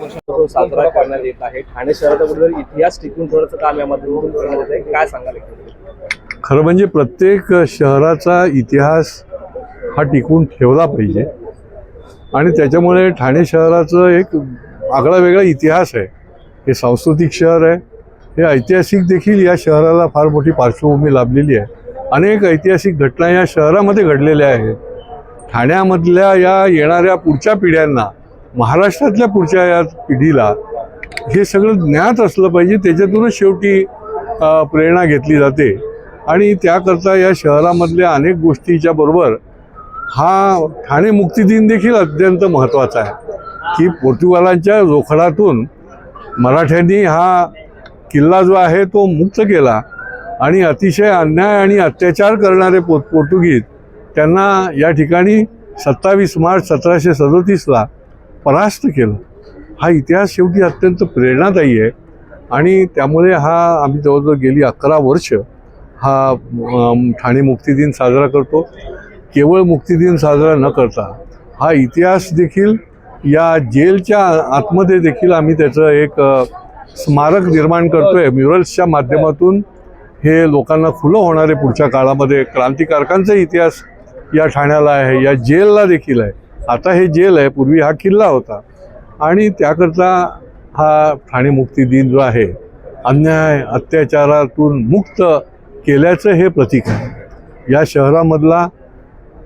साजरा करण्यात येत आहे. ठाणे शहराचा इतिहास टिकून ठेवण्याचं काम या माध्यमातून करण्यात येत आहे. काय सांगाल खरं म्हणजे प्रत्येक शहराचा इतिहास हा टिकून ठेवला पाहिजे. आणि त्याच्यामुळे ठाणे शहराचं एक आगळा वेगळा इतिहास आहे. हे सांस्कृतिक शहर आहे. हे ऐतिहासिक देखील या शहराला फार मोठी पार्श्वभूमी लाभलेली आहे. अनेक ऐतिहासिक घटना या शहरामध्ये घडलेल्या आहेत. ठाण्यामधल्या या येणाऱ्या पुढच्या पिढ्यांना महाराष्ट्रातल्या पुढच्या या पिढीला हे सगळं ज्ञात असलं पाहिजे त्याच्यातूनच शेवटी प्रेरणा घेतली जाते. आणि त्याकरता या शहरामधल्या अनेक गोष्टीच्या बरोबर हा ठाणे मुक्ती दिन देखील अत्यंत महत्त्वाचा आहे. की पोर्तुगालांच्या जोखडातून मराठ्यांनी हा किल्ला जो आहे तो मुक्त केला. आणि अतिशय अन्याय आणि अत्याचार करणारे पो पोर्तुगीज त्यांना या ठिकाणी सत्तावीस मार्च सतराशे सदोतीसला परास्त केलं. हा इतिहास शेवटी अत्यंत प्रेरणादायी आहे. आणि त्यामुळे हा आम्ही जवळजवळ गेली अकरा वर्ष हा ठाणे मुक्ती दिन साजरा करतो. केवळ मुक्ती दिन साजरा न करता हा इतिहास देखील या जेलच्या आतमध्ये देखील आम्ही त्याचं एक स्मारक निर्माण करतोय. म्युरल्सच्या माध्यमातून हे लोकांना खुलं होणारे पुढच्या काळामध्ये क्रांतिकारकांचा इतिहास या ठाण्याला आहे या जेलला देखील आहे. आता हे जेल आहे पूर्वी हा किल्ला होता. आणि त्याकरता हा ठाणे मुक्ती दिन जो आहे अन्याय अत्याचारातून मुक्त केल्याचं हे प्रतीक आहे. या शहरामधला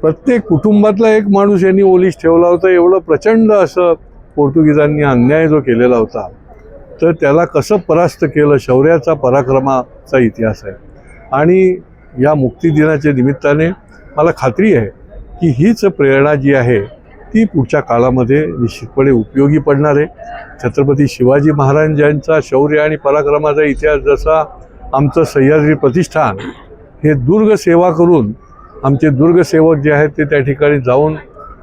प्रत्येक कुटुंबातला एक माणूस यांनी ओलीस ठेवला होता. एवढं प्रचंड असं पोर्तुगीजांनी अन्याय जो केलेला होता तर त्याला कसं परास्त केलं? शौर्याचा पराक्रमाचा इतिहास आहे. आणि या मुक्तिदिनाच्या निमित्ताने मला खात्री आहे की हीच प्रेरणा जी आहे ती पुढच्या काळामध्ये निश्चितपणे उपयोगी पडणार आहे. छत्रपती शिवाजी महाराजांचा शौर्य आणि पराक्रमाचा इतिहास जसा आमचं सह्याद्री प्रतिष्ठान हे दुर्ग सेवा करून आमचे दुर्गसेवक जे आहेत ते त्या ठिकाणी जाऊन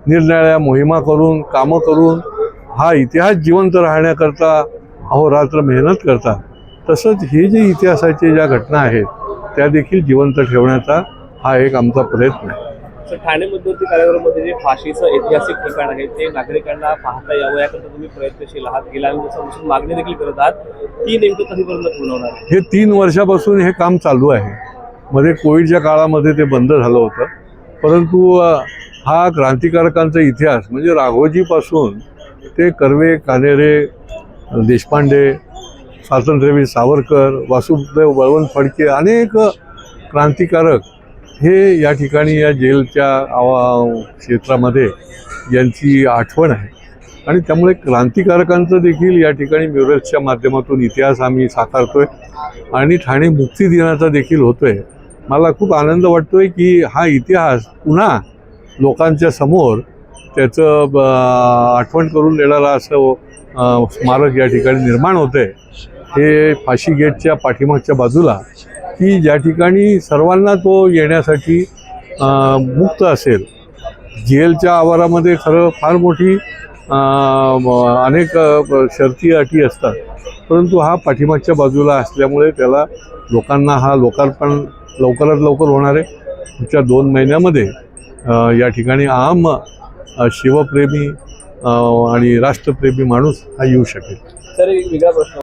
निरनिराळ्या मोहिमा करून कामं करून हा इतिहास जिवंत राहण्याकरता अहोरात्र मेहनत करतात. तसंच हे जे इतिहासाचे ज्या घटना आहेत त्या देखील जिवंत ठेवण्याचा हा एक आमचा प्रयत्न आहे. तर ठाणे मध्यवर्ती कारागृहामध्ये जे फाशीचं ऐतिहासिक ठिकाण आहे ते नागरिकांना पाहता यावं याकरता तुम्ही प्रयत्नशील आहात गेल्या दिवसापासून मागणी देखील करत आहात. ती नेमकं कधीपर्यंत पूर्ण होणार हे तीन वर्षापासून हे काम चालू आहे. मध्ये कोविडच्या काळामध्ये ते बंद झालं होतं. परंतु हा क्रांतिकारकांचा इतिहास म्हणजे राघोजीपासून ते कर्वे कानेरे देशपांडे स्वातंत्र्यवीर सावरकर वासुदेव बळवंत फडके अनेक क्रांतिकारक हे या ठिकाणी या जेलच्या आवा क्षेत्रामध्ये यांची आठवण आहे. आणि त्यामुळे क्रांतिकारकांचं देखील या ठिकाणी म्युरल्सच्या माध्यमातून इतिहास आम्ही साकारतोय आणि ठाणे मुक्ती दिनाचा देखील होतोय. मला खूप आनंद वाटतोय की हा इतिहास पुन्हा लोकांच्या समोर त्याचं ब- आठवण करून देणारा असं स्मारक या ठिकाणी निर्माण होतंय. हे फाशी गेटच्या पाठीमागच्या बाजूला की ज्या ठिकाणी सर्वांना तो येण्यासाठी मुक्त असेल. जेलच्या आवारामध्ये खरं फार मोठी अनेक शर्ती अटी असतात. परंतु हा पाठीमागच्या बाजूला असल्यामुळे त्याला लोकांना हा लोकार्पण लवकरात लवकर होणार आहे. पुढच्या दोन महिन्यामध्ये या ठिकाणी आम शिवप्रेमी आणि राष्ट्रप्रेमी माणूस हा येऊ शकेल. तर एक वेगळा प्रश्न